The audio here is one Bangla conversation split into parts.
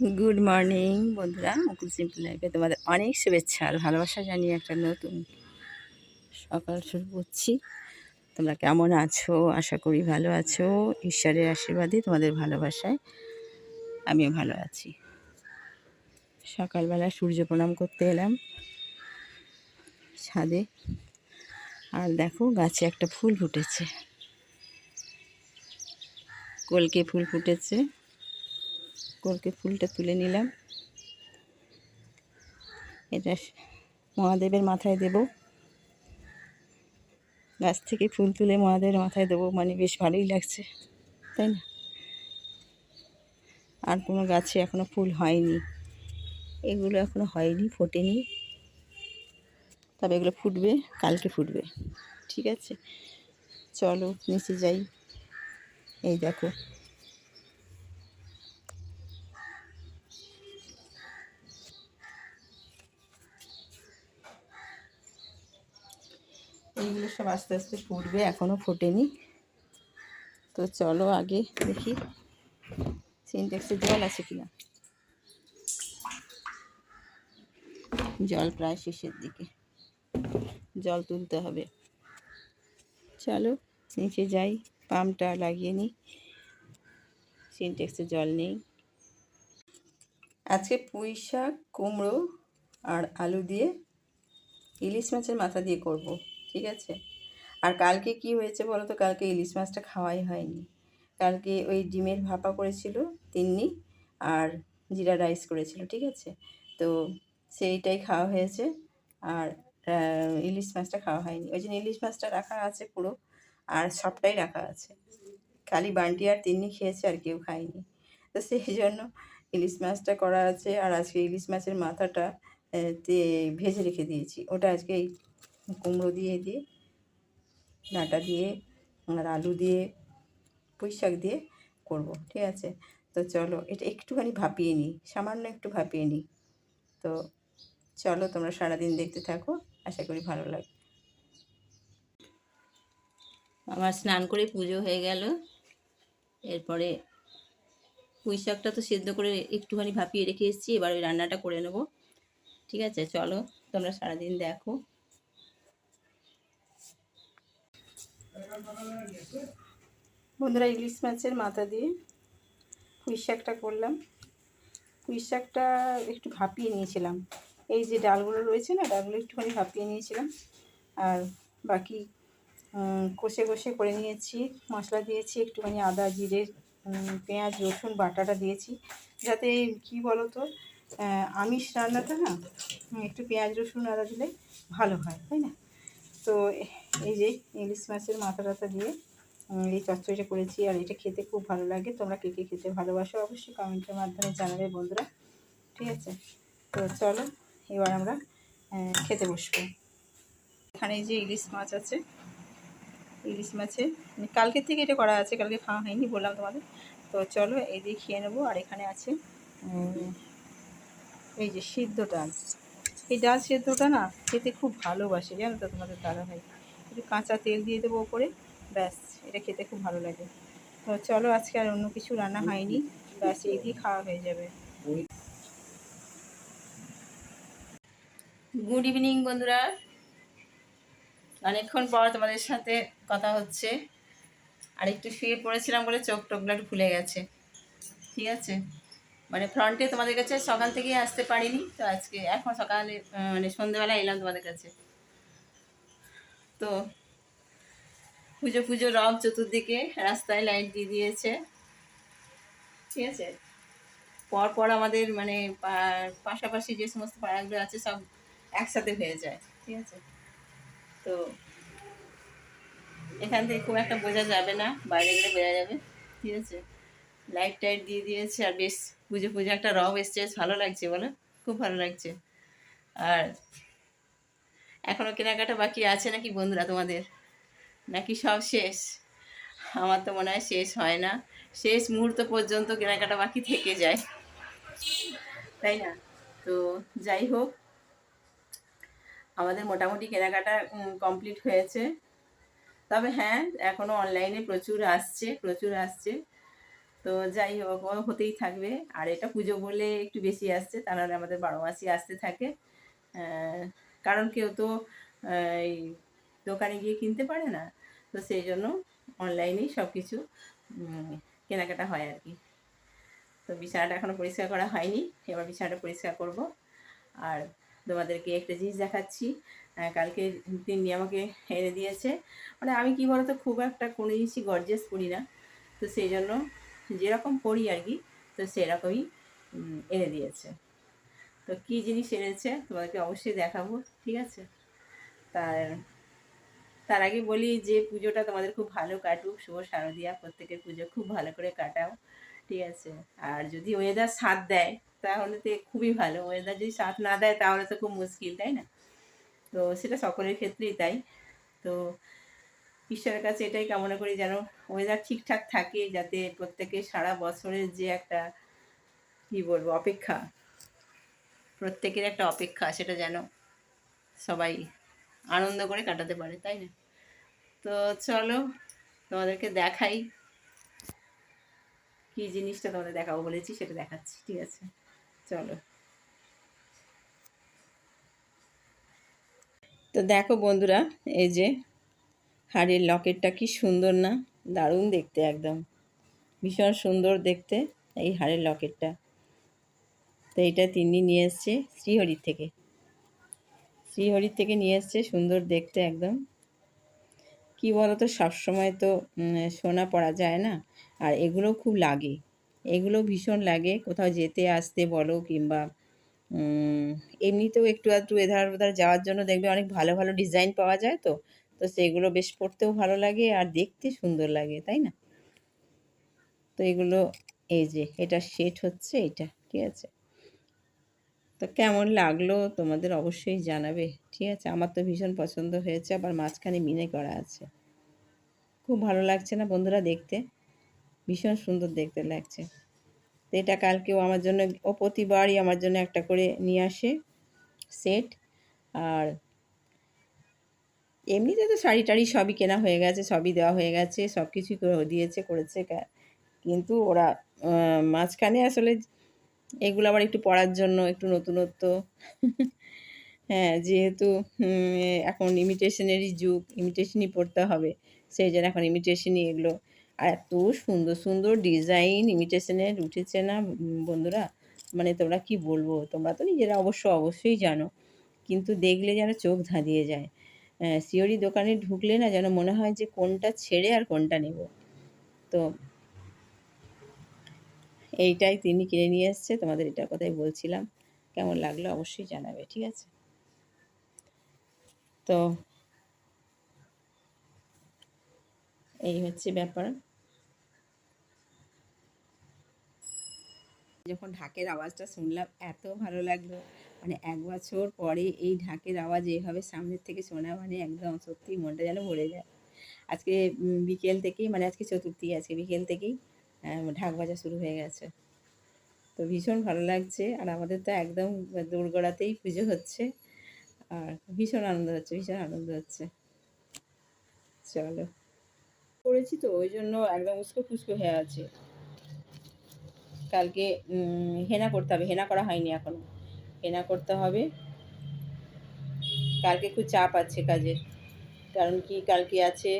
গুড মর্নিং বন্ধুরা। মুকুল সিম্পল লাইফে তোমাদের অনেক শুভেচ্ছা আর ভালোবাসা জানিয়ে একটা নতুন সকাল শুরু করছি। তোমরা কেমন আছো? আশা করি ভালো আছো। ঈশ্বরের আশীর্বাদে তোমাদের ভালোবাসায় আমিও ভালো আছি। সকালবেলা সূর্য প্রণাম করতে এলাম ছাদে। আর দেখো, গাছে একটা ফুল ফুটেছে। কলকে ফুল ফুটেছে। কলকে ফুলটা তুলে নিলাম। এটা মহাদেবের মাথায় দেব। গাছ থেকে ফুল তুলে মহাদেবের মাথায় দেবো মানে বেশ ভালোই লাগছে, তাই না? আর কোনো গাছে এখনও ফুল হয়নি। এগুলো এখনও হয়নি, ফোটেনি। তবে এগুলো ফুটবে, কালকে ফুটবে, ঠিক আছে? চলো, নিচে যাই। এই দেখো এইগুলো সব আস্তে আস্তে ফুটবে এখনও ফোটেনি। তো চলো আগে দেখি সিনটেক্সে জল আছে কিনা। জল প্রায় শেষের দিকে। জল তুলতে হবে। চলো নিচে যাই, পাম্পটা লাগিয়ে নিই। সিনটেক্সে জল নেই। আজকে পুঁই শাক, কুমড়ো আর আলু দিয়ে ইলিশ মাছের মাথা দিয়ে করব। ঠিক আছে? আর কালকে কি হয়েছে বলো তো? কালকে ইলিশ মাছটা খাওয়াই হয়নি। কালকে ওই ডিমের ভাপা করেছিল তিন্নি আর জিরা রাইস করেছিল, ঠিক আছে? তো সেইটাই খাওয়া হয়েছে। আর ইলিশ মাছটা খাওয়া হয়নি। ওই জন্য ইলিশ মাছটা রাখা আছে পুরো, আর সবটাই রাখা আছে। খালি বান্টি আর তিন্নি খেয়েছে আর কেউ খায়নি। তো সেই জন্য ইলিশ মাছটা করা আছে। আর আজকে ইলিশ মাছের মাথাটা ভেজে রেখে দিয়েছি। ওটা আজকে কুমড়ো দিয়ে দিয়ে, ডাঁটা দিয়ে, আর আলু দিয়ে, পুঁই শাক দিয়ে করব, ঠিক আছে? তো চলো, এটা একটুখানি ভাপিয়ে নিই, সামান্য একটু ভাপিয়ে নিই। তো চলো, তোমরা সারাদিন দেখতে থাকো, আশা করি ভালো লাগবে। আমার স্নান করে পুজো হয়ে গেল। এরপরে পুঁই শাকটা তো সেদ্ধ করে একটুখানি ভাপিয়ে রেখে এসেছি, এবার ওই রান্নাটা করে নেব। ঠিক আছে? চলো, তোমরা সারাদিন দেখো। বন্ধুরা ইলিশ মাছের মাথা দিয়ে পুঁই শাকটা করলাম। পুঁই শাকটা একটু ভাপিয়ে নিয়েছিলাম। এই যে ডালগুলো রয়েছে না, ডালগুলো একটুখানি ভাপিয়ে নিয়েছিলাম। আর বাকি কষে কষে করে নিয়েছি, মশলা দিয়েছি, একটুখানি আদা, জিরে পেঁয়াজ, রসুন, বাটাটা দিয়েছি। যাতে কি বলো তো আমিষ রান্নাটা না, একটু পেঁয়াজ, রসুন, আদা দিলে ভালো হয়, তাই না? তো এই যে ইলিশ মাছের মাথা টাথা দিয়ে এই চচ্চড়িটা করেছি আর এটা খেতে খুব ভালো লাগে। তোমরা কে কে খেতে ভালোবাসো অবশ্যই কমেন্টের মাধ্যমে জানাবে বন্ধুরা। ঠিক আছে? তো চলো, এবার আমরা খেতে বসবো। এখানে যে ইলিশ মাছ আছে। ইলিশ মাছের মানে কালকের থেকে এটা করা আছে, কালকে খাওয়া হয়নি বললাম তোমাদের। তো চলো, এই দিয়ে খেয়ে নেব। আর এখানে আছে এই যে সিদ্ধ ডাল। এই ডাল সেদ্ধটা না খেতে খুব ভালোবাসে, জানো তো তোমাদের দাদা ভাই একটু কাঁচা তেল দিয়ে দেবো ওপরে, ব্যাস, এটা খেতে খুব ভালো লাগে। তো চলো আজকে আর অন্য কিছু রান্না হয়নি, ব্যাস, এই দিয়ে খাওয়া হয়ে যাবে। গুড ইভিনিং বন্ধুরা। অনেকক্ষণ পর তোমাদের সাথে কথা হচ্ছে। আর একটু শুয়ে পড়েছিলাম বলে চোখ টোকগুলো একটু ফুলে গেছে। ঠিক আছে? মানে ফ্রন্টে তোমাদের কাছে সকাল থেকেই আসতে পারিনি, তো আজকে এখন সকালে মানে সন্ধ্যেবেলা এলাম তোমাদের কাছে। তো পুজো পুজো রব চতুর্দিকে রাস্তায় লাইট দিয়ে দিয়েছে। ঠিক আছে? পর পর আমাদের মানে পাশাপাশি যে সমস্ত পাড়াগুলো আছে সব একসাথে হয়ে যায়। ঠিক আছে? তো এখান থেকে খুব একটা বোঝা যাবে না, বাইরে গেলে বোঝা যাবে। ঠিক আছে? লাইট টাইট দিয়ে দিয়েছে আর বেশ পুজো পুজো একটা রব এসছে ভালো লাগছে বলো? খুব ভালো লাগছে। আর এখনও কেনাকাটা বাকি আছে নাকি বন্ধুরা তোমাদের? নাকি সব শেষ? আমার তো মনে হয় শেষ হয় না। শেষ মুহূর্ত পর্যন্ত কেনাকাটা বাকি থেকে যায়। তাই না? তো যাই হোক, আমাদের মোটামুটি কেনাকাটা কমপ্লিট হয়েছে। তবে হ্যাঁ এখনও অনলাইনে প্রচুর আসছে প্রচুর আসছে। তো যাই হোক হতেই থাকবে। আর এটা পুজো বলে একটু বেশি আসছে তা নাহলে আমাদের বারো মাসই আসতে থাকে। কারণ কেউ তো এই দোকানে গিয়ে কিনতে পারে না। তো সেই জন্য অনলাইনেই সব কিছু কেনাকাটা হয় আর কি। তো বিছানাটা এখনও পরিষ্কার করা হয়নি, এবার বিছানাটা পরিষ্কার করব। আর তোমাদেরকে একটা জিনিস দেখাচ্ছি কালকে তিনি আমাকে এনে দিয়েছে। মানে আমি কি বলতো, খুব একটা কোনো জিনিসই গর্জেস করি না। তো সেই জন্য যেরকম পড়ি আর কি, তো সেরকমই এনে দিয়েছে। তো কী জিনিস এনেছে? তোমাদেরকে অবশ্যই দেখাবো, ঠিক আছে? তার তার আগে বলি যে পুজোটা তোমাদের খুব ভালো কাটুক, শুভ শারদিয়া, প্রত্যেকের পুজো খুব ভালো করে কাটাও, ঠিক আছে? আর যদি ওয়েদার সাথ দেয়, তাহলে তো খুবই ভালো। ওয়েদার যদি সাথ না দেয়, তাহলে তো খুব মুশকিল, তাই না? তো সেটা সকলের ক্ষেত্রেই তাই। তো ঈশ্বরের কাছে এটাই কামনা করি যেন ওয়েদার ঠিকঠাক থাকে, যাতে প্রত্যেকের সারা বছরের যে একটা, কী বলব, অপেক্ষা প্রত্যেকের একটা অপেক্ষা, সেটা যেন সবাই আনন্দ করে কাটাতে পারে, তাই না? তো চলো, তোমাদেরকে দেখাই কি জিনিসটা তোমাদের দেখাবো বলেছি, সেটা দেখাচ্ছি, ঠিক আছে? চলো। তো দেখো বন্ধুরা, এই যে হাড়ের লকেটটা কি সুন্দর না? দারুণ দেখতে একদম। ভীষণ সুন্দর দেখতে এই হাড়ের লকেটটা। তো এইটা তিনি নিয়ে এসছে শ্রীহরির থেকে। শ্রীহরির থেকে নিয়ে এসছে সুন্দর দেখতে একদম। কি বলো তো সবসময় তো সোনা পরা যায় না। আর এগুলো খুব লাগে। এগুলো ভীষণ লাগে। কোথাও যেতে, আসতে বলো কিংবা এমনিতেও একটু আধটু এধার ওধার যাওয়ার জন্য দেখবে অনেক ভালো ভালো ডিজাইন পাওয়া যায় তো। তো সেগুলো বেশ পরতেও ভালো লাগে আর দেখতে সুন্দর লাগে, তাই না? তো এগুলো, এই যে, এটা সেট হচ্ছে, এটা, ঠিক আছে? তো কেমন লাগল তোমাদের অবশ্যই জানাবে। ঠিক আছে? আমার তো ভীষণ পছন্দ হয়েছে, আবার মাঝখানে মিনে করা আছে। খুব ভালো লাগছে না বন্ধুরা দেখতে? ভীষণ সুন্দর দেখতে লাগছে। তো এটা কালকেও আমার জন্য ও প্রতিবারই আমার জন্য একটা করে নিয়ে আসে সেট। আর এমনিতে তো শাড়ি টাড়ি সবই কেনা হয়ে গেছে, সবই দেওয়া হয়ে গেছে সব কিছুই দিয়েছে, করেছে কিন্তু ওরা মাঝখানে আসলে এগুলো আবার একটু পড়ার জন্য, একটু নতুনত্ব। হ্যাঁ যেহেতু এখন ইমিটেশনেরই যুগ ইমিটেশনই পড়তে হবে, সেই জন্য এখন ইমিটেশনই এগুলো। আর এত সুন্দর সুন্দর ডিজাইন ইমিটেশনের উঠেছে না বন্ধুরা? মানে তোমরা কি বলব? তোমরা তো নিজেরা অবশ্য অবশ্যই জানো। কিন্তু দেখলে যেন চোখ ধাঁধিয়ে যায়। হ্যাঁ সিওরি দোকানে ঢুকলে না যেন মনে হয় যে কোনটা ছেড়ে আর কোনটা নেব। তো এইটাই তিনি কিনে নিয়ে এসছে, তোমাদের এটার কথাই বলছিলাম। কেমন লাগল অবশ্যই জানাবে, ঠিক আছে? তো এই হচ্ছে ব্যাপার। যখন ঢাকের আওয়াজটা শুনলাম, এত ভালো লাগল। মানে এক বছর পরে এই ঢাকের আওয়াজ এইভাবে সামনের থেকে শোনা মানে একদম সত্যি মনটা যেন ভরে যায়। আজকে বিকেল থেকেই মানে আজকে চতুর্থী আছে বিকেল থেকেই ঢাক বাজা শুরু হয়ে গেছে। তো ভীষণ ভালো লাগছে, আর আমাদের তো একদম দোরগোড়াতেই পুজো হচ্ছে। আর ভীষণ আনন্দ হচ্ছে, ভীষণ আনন্দ হচ্ছে। চলো। করেছি তো, ওই জন্য একদম উস্কো ফুস্কো হয়ে আছে। কালকে হেনা করতে হবে, হেনা করা হয়নি এখনও। হেনা করতে হবে। কালকে খুব চাপ আছে কাজের। কারণ কি, কালকে আছে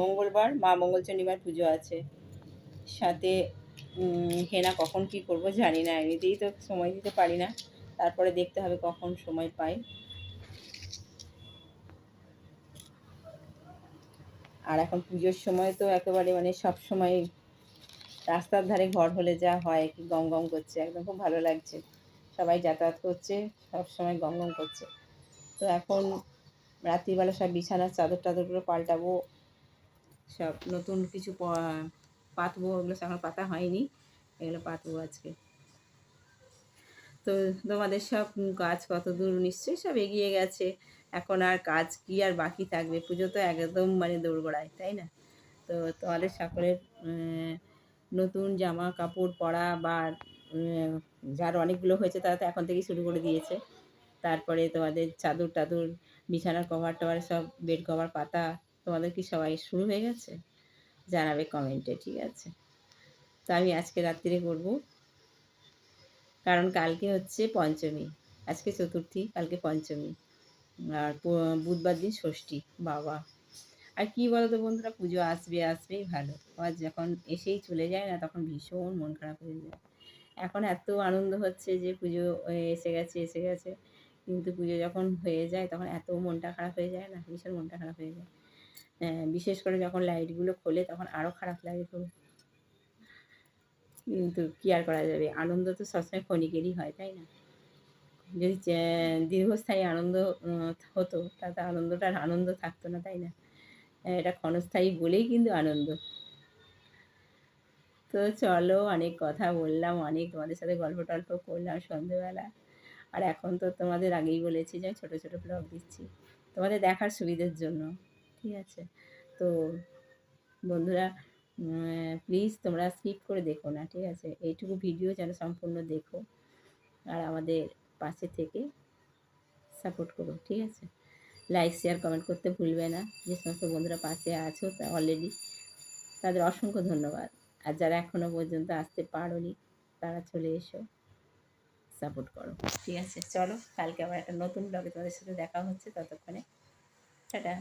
মঙ্গলবার, মা মঙ্গল মঙ্গলচণ্ডীবার পুজো আছে। সাথে হেনা কখন কি করব জানি না, এমনিতেই তো সময় দিতে পারি না। তারপরে দেখতে হবে কখন সময় পাই। আর এখন পুজোর সময় তো একেবারে মানে সব সময় রাস্তার ধারে ঘর হলে যা হয়, কি গম গম করছে, একদম খুব ভালো লাগছে। সবাই যাতায়াত করছে, সব সময় গম গম করছে। তো এখন রাত্রিবেলা সব বিছানার চাদর টাদরগুলো পাল্টাবো, সব নতুন কিছু পাতবো, ওগুলো এখন পাতা হয়নি। এগুলো পাতবো আজকে। তো তোমাদের সব কাজ কত দূর নিশ্চয়ই সব এগিয়ে গেছে। এখন আর কাজ কি আর বাকি থাকবে? পুজো তো একদম মানে দৌড়গোড়ায় তাই না? তো তোমাদের সকলের নতুন জামা কাপড় পরা বা যার অনেকগুলো হয়েছে তারা তো এখন থেকেই শুরু করে দিয়েছে। তারপরে তোমাদের চাদর টাদর বিছানার কভার টভার সব বেড কভার পাতা, তোমাদের কি সবাই শুরু হয়ে গেছে? জানাবে কমেন্টে, ঠিক আছে? তো আমি আজকে রাত্রিরে করব। কারণ কালকে হচ্ছে পঞ্চমী, আজকে চতুর্থী, কালকে পঞ্চমী। আর বুধবার দিন ষষ্ঠী, বাবা। আর কি বলতো বন্ধুরা, পুজো আসবে, আসবেই ভালো। আবার যখন এসেই চলে যায় না, তখন ভীষণ মন খারাপ হয়ে যায়। এখন এত আনন্দ হচ্ছে যে পুজো এসে গেছে এসে গেছে। কিন্তু পুজো যখন হয়ে যায়, তখন এত মনটা খারাপ হয়ে যায় না, ভীষণ মনটা খারাপ হয়ে যায়। বিশেষ করে যখন লাইটগুলো খোলে তখন আরও খারাপ লাগে খুব। কিন্তু কী আর করা যাবে? আনন্দ তো সবসময় ক্ষণিকেরই হয়, তাই না? যদি দীর্ঘস্থায়ী আনন্দ হতো, তাতে আনন্দটা আর আনন্দ থাকতো না, তাই না? এটা ক্ষণস্থায়ী বলেই কিন্তু আনন্দ। তো চলো, অনেক কথা বললাম, অনেক তোমাদের সাথে গল্প টল্প করলাম সন্ধেবেলা। আর এখন তো তোমাদের আগেই বলেছি যে ছোটো ছোটো ব্লগ দিচ্ছি। তোমাদের দেখার সুবিধের জন্য। ঠিক আছে। তো বন্ধুরা প্লিজ তোমরা স্কিপ করে দেখো না, ঠিক আছে? এইটুকু ভিডিও যেন সম্পূর্ণ দেখো আর আমাদের পাশে থেকে সাপোর্ট করো, ঠিক আছে? লাইক শেয়ার কমেন্ট করতে ভুলবে না। যে সমস্ত বন্ধুরা পাশে আছো তা অলরেডি তাদের অসংখ্য ধন্যবাদ। আর যারা এখনও পর্যন্ত আসতে পারোনি, তারা চলে এসো সাপোর্ট করো, ঠিক আছে? চলো, কালকে আবার একটা নতুন ব্লগে তোমাদের সাথে দেখা হচ্ছে ততক্ষণে। টাটা।